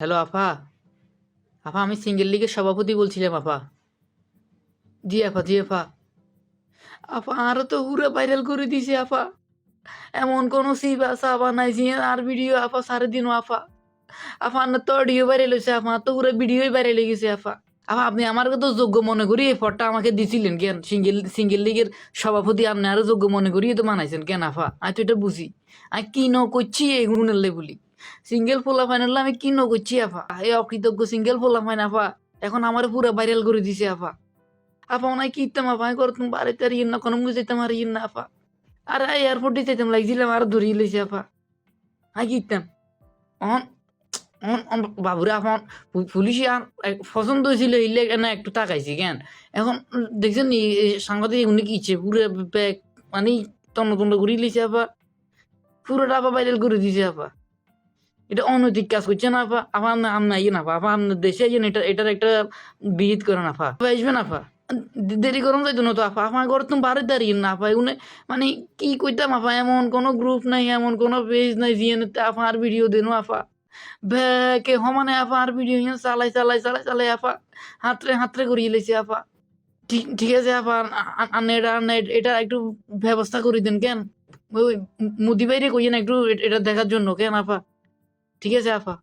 Hello আফা। আফা, আমি single লিগের সভাপতি বলছিলাম আফা। জি আফা জি আফা। আফা আরও তো পুরো ভাইরাল করে দিছে আফা। এমন কোনো সিব আফা নাই যে আর ভিডিও আফা সাড়ে দিন আফা। আফা না তো অডিও ভাইরাল হয়েছে আফা তো পুরো ভিডিওই ভাইরাল হয়ে গেছে আফা। আফা, আপনি আমার তো যোগ্য মনে করি, এই ফটোটা আমাকে দিছিলেন কেন? সিঙ্গেল সিঙ্গেল লিগের সভাপতি আপনি আরও যোগ্য মনে করিয়ে তো মানাইছেন কেন আফা? আমি তো এটা বুঝি। আমি কি ন করছি এই গুণের বলি। সিঙ্গেল ফোলা ফাইনাল আমি কি করছি আফা এই অকৃতজ্ঞ সিঙ্গেল ফোলা ফাইন আফা এখন আমার পুরো ভাইরাল করে দিছে আফা আপা ওনাই কি ইতাম আপা, আমি করতাম বাড়িতে আর ইন না কোনো যেতাম আর ইন না আপা। আর এয়ারপোর্টে যেতাম লাগছিলাম আর ধরিয়ে লইছে আপা। আমি কি ইতাম অন অন বাবুরে এখন পুলিশ আর পছন্দ হয়েছিল ইলে না একটু তাকাইছি, কেন? এখন দেখছেন সাংবাদিক উনি কি ইচ্ছে, পুরো ব্যাগ মানে তন্ন তন্ন করে লিছে আপা। পুরোটা আপা ভাইরাল করে দিছে আপা। এটা অনৈতিক কাজ করছে না আপা আপা আপনি আপনি ইয়ে না আপা আপা আপনার দেশে আইয়েন এটা এটার একটা বিহিত করে নাফা আপা নাফা দেরি করুন যাইতো না তো আপা আমার ঘর তুমি বাড়ি দাঁড়িয়ে না আপা এগুলো মানে কি কইতাম আপা এমন কোনো গ্রুপ নাই, এমন কোনো পেজ নাই জিয়ে আপা আর ভিডিও দিন আপা ব্যাকে সমানে আপা আর ভিডিও ইয়ে চালাই চালাই চালাই চালাই আপা হাতরে হাতরে করিয়ে লেছে আপা ঠিক ঠিক আছে আপা এটা এটা একটু ব্যবস্থা করে দেন কেন? মুদি বাইরে কইয়েন একটু এটা দেখার জন্য কেন আপা ঠিক আছে আপা